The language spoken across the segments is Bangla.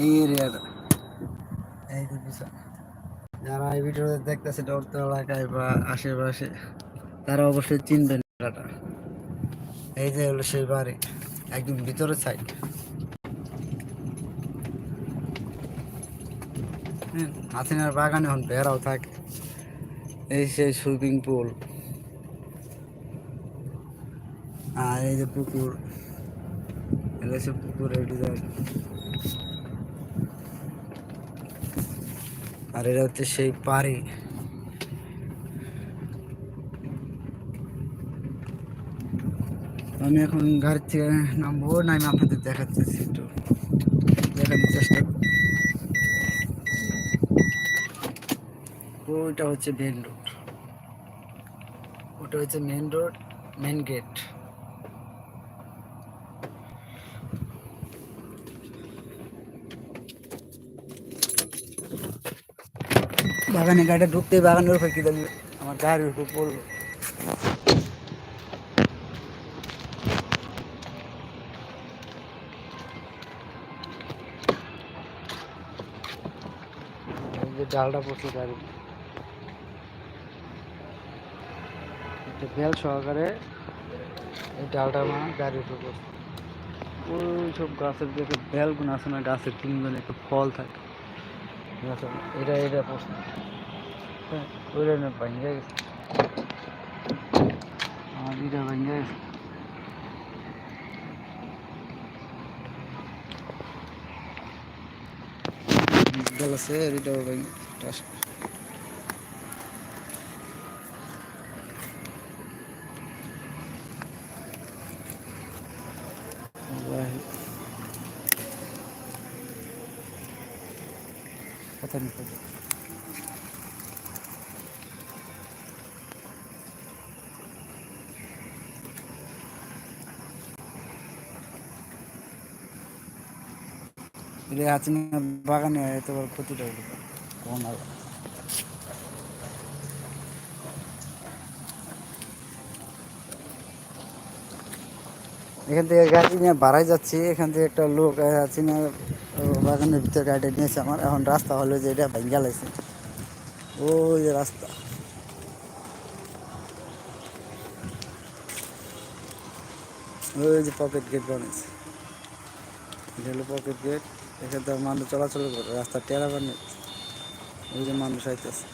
এই এরিয়াটা এই যারা এই ভিডিওতে দেখতেছে ডরতো এলাকায় বা আশেপাশে, তারা অবশ্যই চিনবেন এই যে হলো সেই বাড়ি, একদম ভিতরের সাইড হাসিনার বাগানে এখন বেড়াও থাকে। এই সেই সুইমিং পুল। আর এই যে পুকুর এটা হচ্ছে পুকুর এই ডিজাইন। আর এটা হচ্ছে সেই পাড়ি আমি এখন গাড়ির থেকে নামবো না আমি আপনাদের দেখাচ্ছি একটু। দেখানোর চেষ্টা ওইটা হচ্ছে মেন রোড ওটা হচ্ছে মেন রোড মেন গেট বাগানে গাড়িটা ঢুকতে বাগানের উপর দিল আমার গাড়ির উপর। পড়ল যে ডালটা পড়ছে গাড়ি বেল সহকারে এই ডালটা আমার গাড়ির উপর পড়ছে। ওই সব গাছের দিকে বেলগুলো আছে না, গাছের তিনগুলো একটু ফল থাকে। এটা এটা প্রশ্ন। হ্যাঁ ওইটা না, ভেঙে গেছে। আমার এটা ভেঙে গেছে। আছে এটাও ভেঙে return to them. এটা হাচিনার বাগানে হয়তো ক্ষতিটা হলো কোন এখান থেকে গাড়ি নিয়ে বাড়াই যাচ্ছি এখান থেকে একটা লোক হাচিনার বাগানের ভিতরে গাড়ি নিয়েছে আমার এখন রাস্তা হলো যে এটা ভেঙ্গা লাগছে ওই যে রাস্তা। ওই যে পকেট গেট বানিয়েছে। এটা হলো পকেট গেট এখান থেকে মানুষ চলাচল করে, রাস্তা টেরা বানিয়ে ওই যে মানুষ আইতেছে।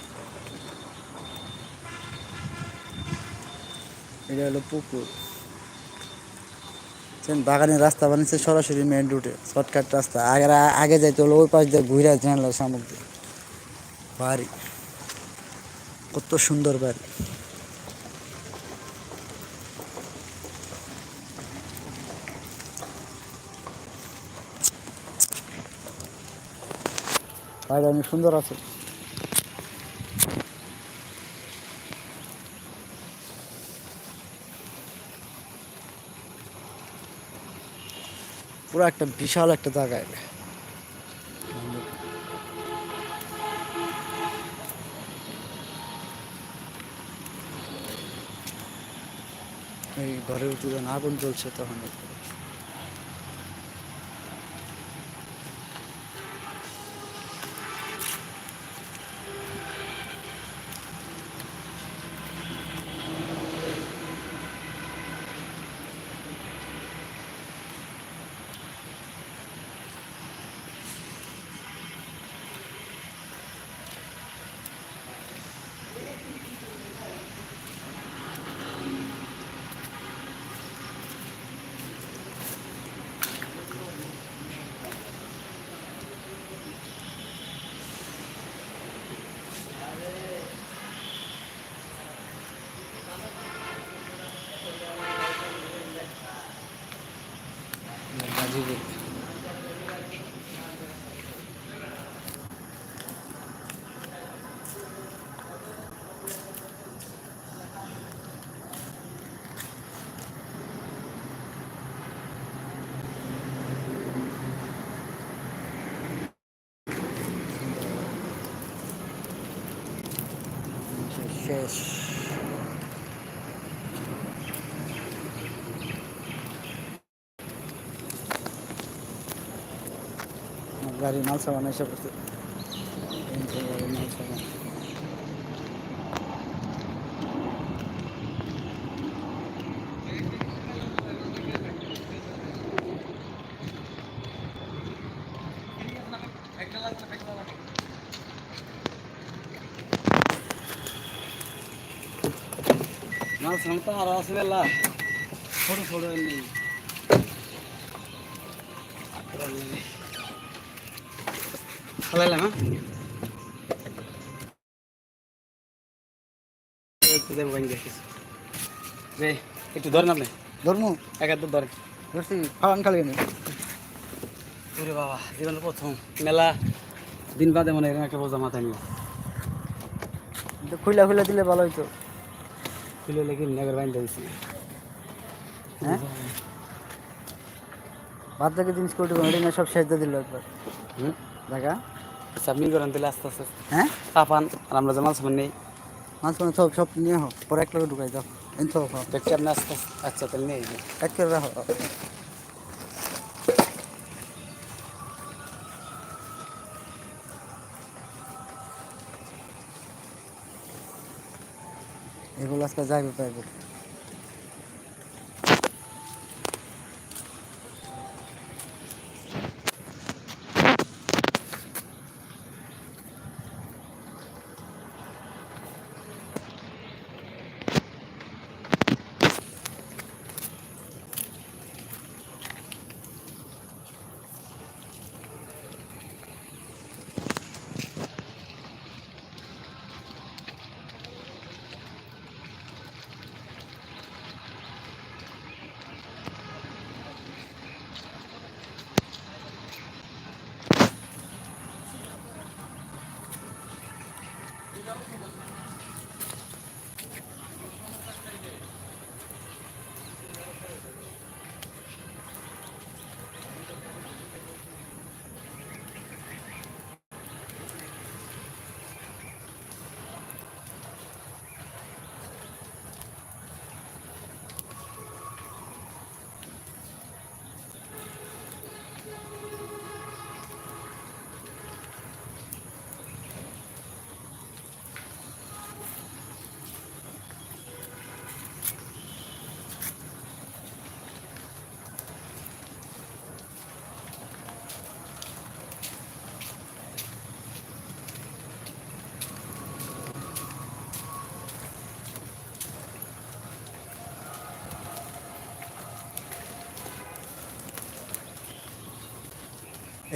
এটা হলো পুকুর। বাগানের রাস্তা বানিয়েছে সরাসরি মেন রুটে শর্টকাট রাস্তা। আগে আগে যাইতে হলো, ওই পাশ দিয়ে ঘুরে জানলা সামুক দিয়ে। বাড়ি। কত সুন্দর বাড়ি। বাড়ি অনেক সুন্দর আছে। পুরো একটা বিশাল একটা জায়গায় এই ঘরে উঠে যখন আগুন জ্বলছে তখন। শেষ গাড়ি মাল সামান এসে পড়ছে এই যে গাড়ি তো আরও আছে বেলা। ছোট ছোট নেই খালাইলাম হ্যাঁ? একটু ধরেন আপনি। ধর্ম। এক হাত ধরেন। ধরছি খাওয়ান খালি ওরে বাবা জীবনের প্রথম মেলা। দিন বাদে মনে এরকম একটা বোঝা মাথায় নিয়ে। খুইলা খুইলা দিলে ভালো হইতো। খুলে লেগে নেগর বাইন দিয়েছি হ্যাঁ বাদ থেকে জিনিস করে দেবো সব শেষ দিয়ে দিল একবার হুম দেখা সাবমিট করেন দিলে আস্তে আস্তে হ্যাঁ চাপান আর আমরা যে মাছ নেই মাছ মানে সব সব নিয়ে হোক পরে এক লোক ঢুকাই দাও এন সব হোক দেখছি আপনি আস্তে আস্তে আচ্ছা তাহলে নিয়ে এক করে রাখো এগুলো আজকে যাইবে পাইবে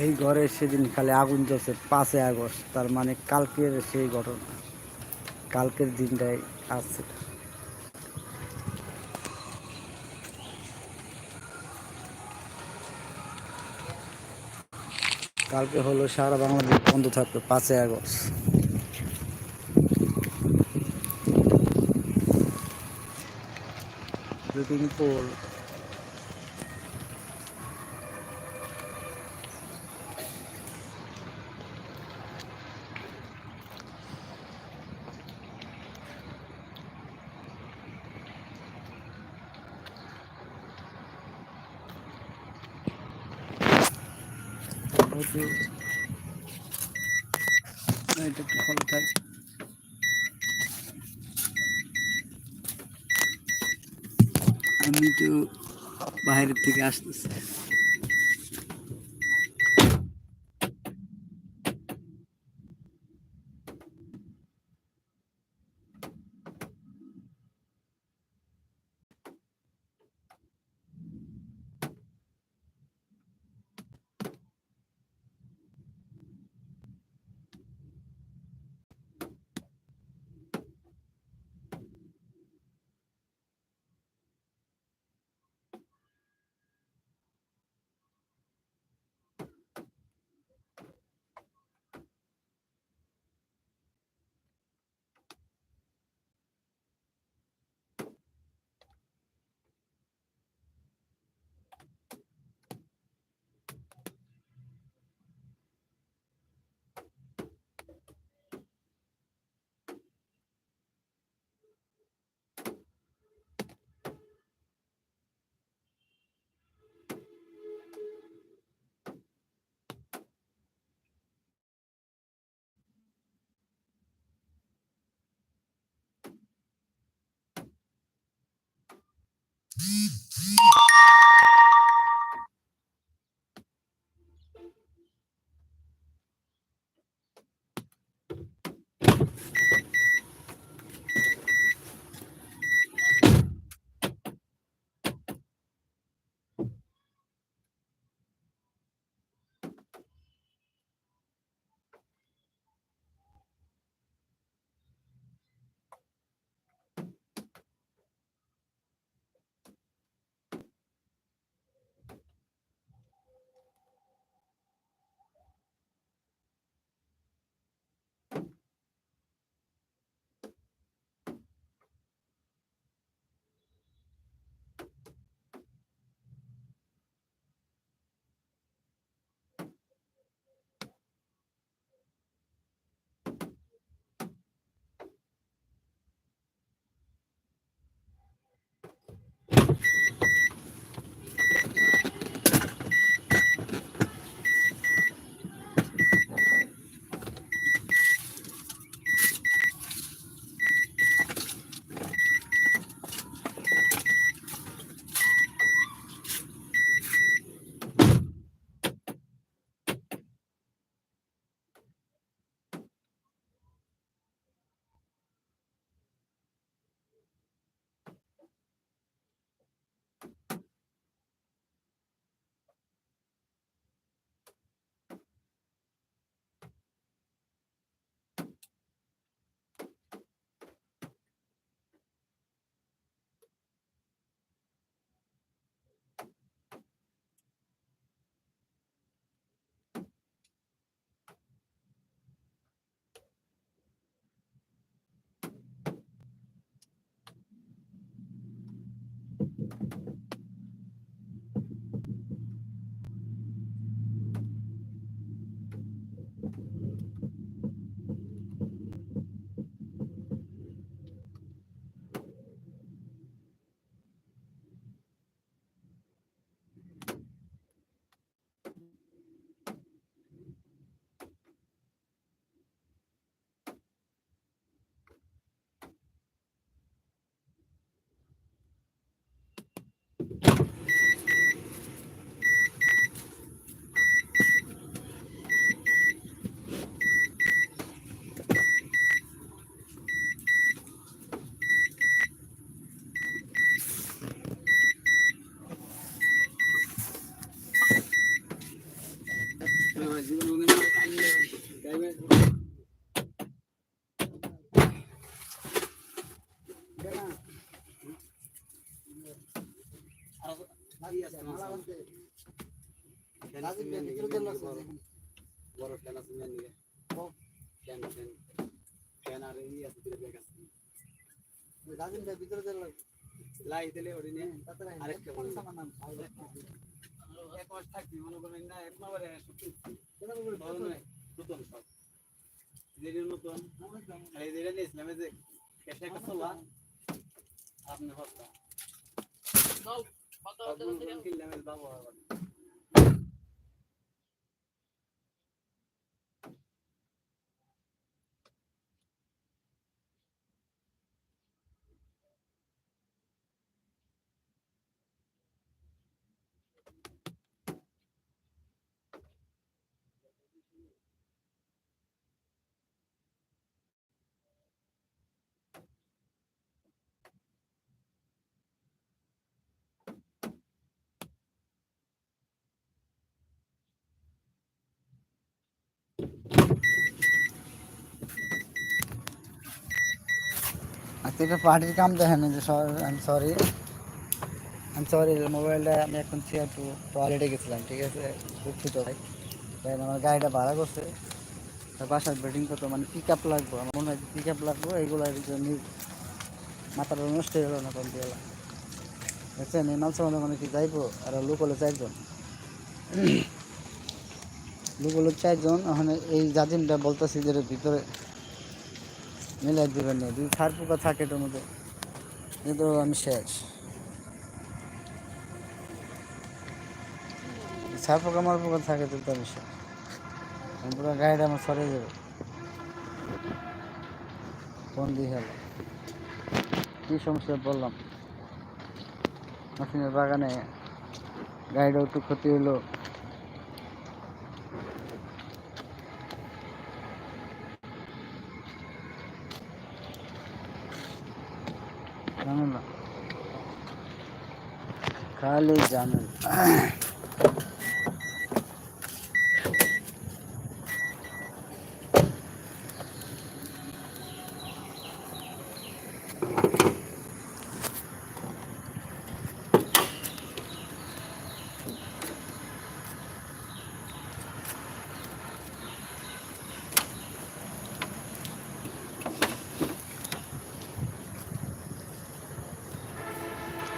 এই ঘরে সেদিন খালি আগুন জ্বলছে, পাঁচই আগস্ট। তার মানে কালকের সেই ঘটনা। কালকের দিনটাই আসছে কালকে হলো সারা বাংলাদেশ বন্ধ থাকবে, পাঁচই আগস্ট। লুকিং ফর হয়তো এটা একটু ফলো থাক। আমি তো বাইরের থেকে আসতেছি। বড় ফ্যান আছে আর আছে ভাই ভিতরে দিলে লাই দিলে ওড়ি নে আরেকটা বড় সামান এক মাস থাকবি মনে করেন না এক মাসে ভালো নয় নতুন সব দেরি নতুন দেরি নিয়েছিলাম এই যে কেসে কাছলা আপনি হস্তা কিনলাম আজকে পার্টির কাম দেখেন আই সরি আমি সরি মোবাইলটা আমি এখন একটু টয়লেটে গেছিলাম, ঠিক আছে? দুঃখিত ভাই। তাই আমার গাড়িটা ভাড়া করছে। বাসার বেডিং করতে মানে পিক আপ লাগবো, আমার মনে হয় পিক আপ লাগবো, এইগুলো জন্য মাথাটা নষ্ট গেলো না কোন দিয়ে দেখছেন এই মাল সামান্য মানে কি যাইবো? আর লোক হলো চারজন। লোক হলো চারজন, ওখানে এই জাজিমটা বলতেছি যে ভিতরে মিলাই দেবেন না, যদি ছাড় পোকা থাকে এটার মধ্যে। কিন্তু আমি শেষ। ছাড় পোকা, মার পোকা থাকে তো আমি শেষ। পুরো গাড়িটা আমার সরে যাবে। ফোন দিয়ে গেল? কী সমস্যা বললাম? মাসিনের বাগানে গাড়িটা একটু ক্ষতি হলো। খালি ঝামেলা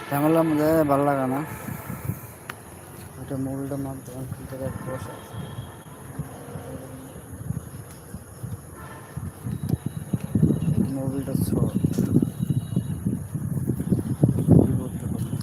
ঝামেলার মধ্যে ভালো লাগে না ওটা মূলটা মাধ্যমে বসে আছে। মোবাইলটা ছোট কি করতে হবে?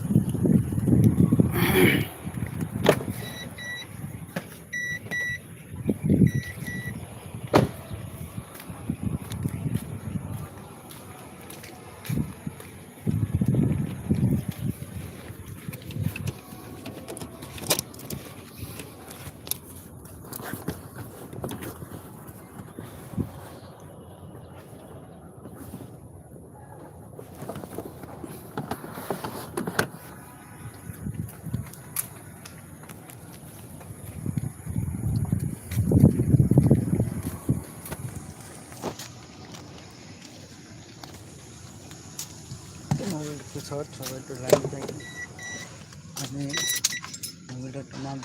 মোবাইল সবাই একটু লাইন থাকি আমি মুভিটা একটু নাম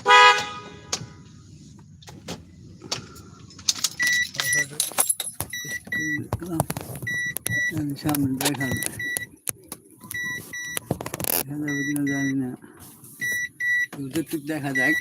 জানি না দেখা যাক।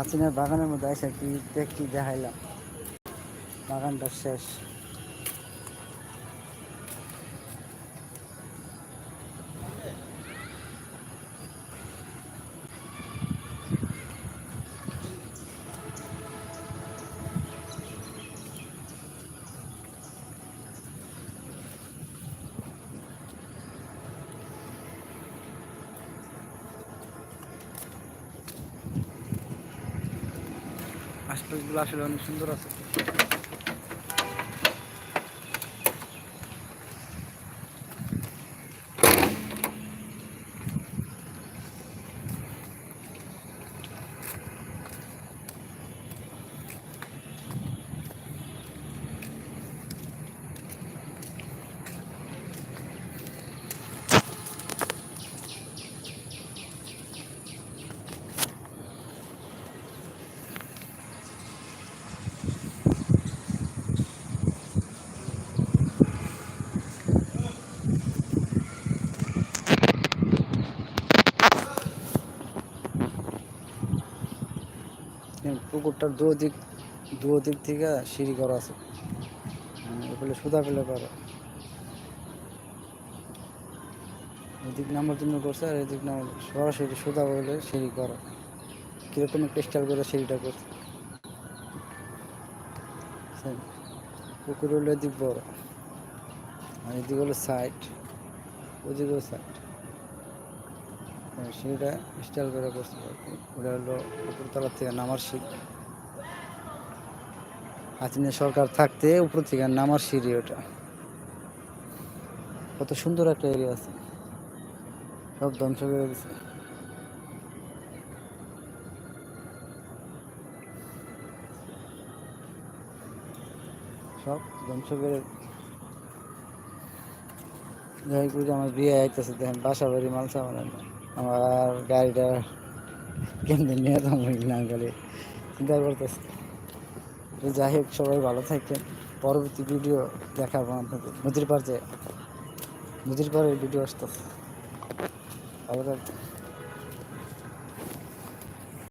হাসিনার বাগানের মধ্যে আসে কি দেখি দেখাইলাম। বাগানটা শেষ। আশপাশগুলো আসলে অনেক সুন্দর আছে এই পুকুরটার দু দিক থেকে সিঁড়ি করা আছে। মানে ওগুলো সুদা পেলে পারে। এদিক নামার জন্য করছে আর এদিক নামার সরাসরি সুদা বলে সিঁড়ি করা। কীরকম ক্রিস্টাল করে সিঁড়িটা করছে। পুকুর হলো এদিক বড়, আর এদিক হলো সাইড ওদিকেও সাইড সিঁড়িটা স্টাইল করে আর কি। ওটা হলো উপরতলা থেকে নামার সিঁড়ি। হাসিনা সরকার থাকতে উপর থেকে নামার সিঁড়ি ওটা। কত সুন্দর একটা এরিয়া আছে। সব ধ্বংস করে দিছে। সব ধ্বংস করে যাই করে আমার বিয়ে আইতেছে, দেখেন বাসা বাড়ি মালসা মানে আমার গাড়িটা কেন্দ্রে নিয়ে যাব না গেলে। চিন্তা করতেছি। তো যাই হোক, সবাই ভালো থাকেন পরবর্তী ভিডিও দেখাবো আপনাদের। নদীর পার যে নদীর পাড়ে ভিডিও ভালো থাকবেন।